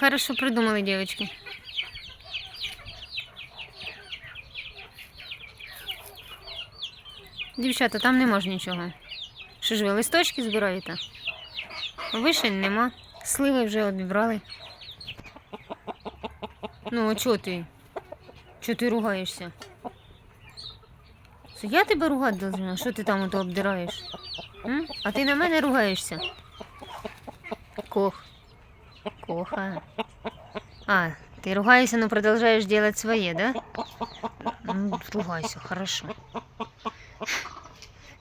Хорошо придумали, девочки. Дівчата, там нема ж нічого. Що ж ви листочки збираєте? Вишень нема. Сливи вже обібрали. Ну, а чого ти? Чого ти ругаєшся? Це я тебе ругати должна? Що ти там ото обдираєш? М? А ти на мене ругаєшся? Кох. Коха. А, ты ругаешься, но продолжаешь делать свои, да? Ну, ругайся, хорошо.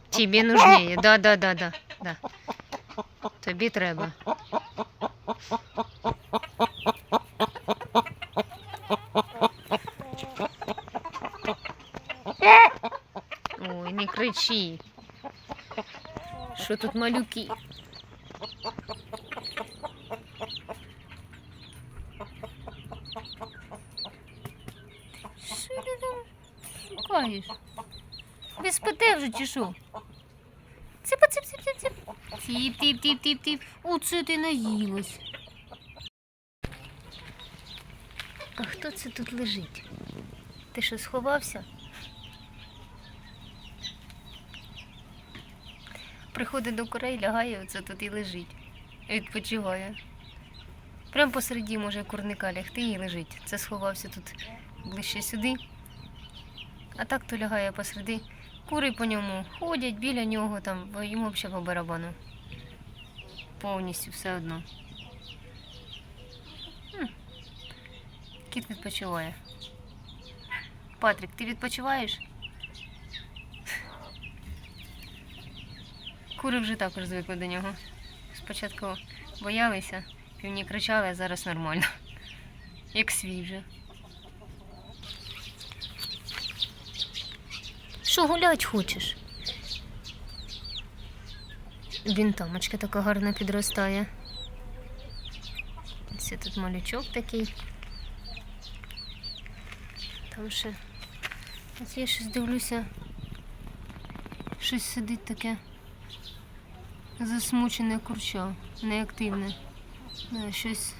Тебе нужнее, да, да, да, да, да. Тобі треба. Ой, не кричи. Що тут малюки? Що ти там шукаєш? Ви спите вже чи що? Ципа, цип, цип, цип, цип. Тіп, тіп, тіп, тіп, тіп. Оце ти наїлась. А хто це тут лежить? Ти що, сховався? Приходить до курей, лягає, оце тут і лежить. Відпочиває. Прямо посереді може курника лягти і лежить. Це сховався тут ближче сюди. А так то лягає посереди. Кури по ньому ходять біля нього, там, бо йому взагалі по барабану. Повністю все одно. Кіт відпочиває. Патрік, ти відпочиваєш? Кури вже також звикли до нього. Спочатку боялися, півні кричали, а зараз нормально. Як свій вже. Що гулять хочеш? Бінтамочка така гарно підростає. Це тут малючок такий. Там ще. Ось я щось дивлюся. Щось сидить таке. Засмучене курча, неактивне. Щось,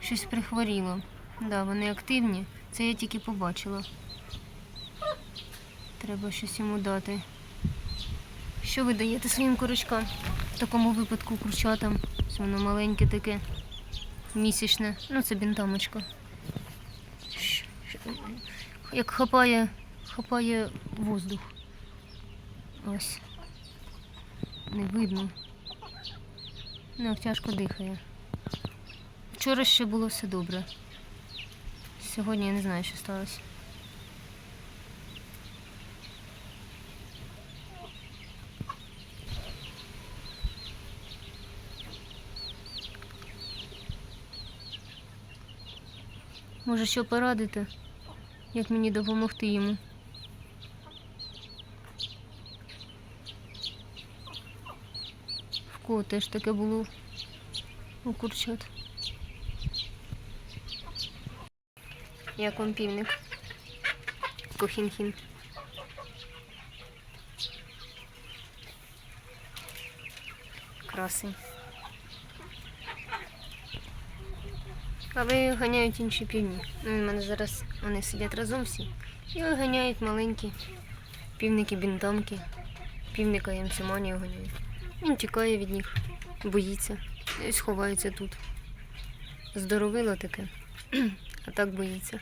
щось прихворіло. Да, вони активні. Це я тільки побачила. Треба щось йому дати. Що ви даєте своїм курочкам? В такому випадку курчатам. Ось воно маленьке таке, місячне. Ну, це бінтамочка. Як хапає, хапає воздух. Ось. Не видно. Ну, тяжко дихає. Вчора ще було все добре. Сьогодні я не знаю, що сталося. Може, що порадити, як мені допомогти йому. В кого теж таке було у курчат. Як вам півник? Кохінхін. Красень. Але ганяють інші півні. Ну, у мене зараз вони сидять разом всі. І виганяють маленькі півники бінтамки. Півника ямсиманію ганяють. Він тікає від них, боїться. І сховається ховається тут. Здоровило таке, а так боїться.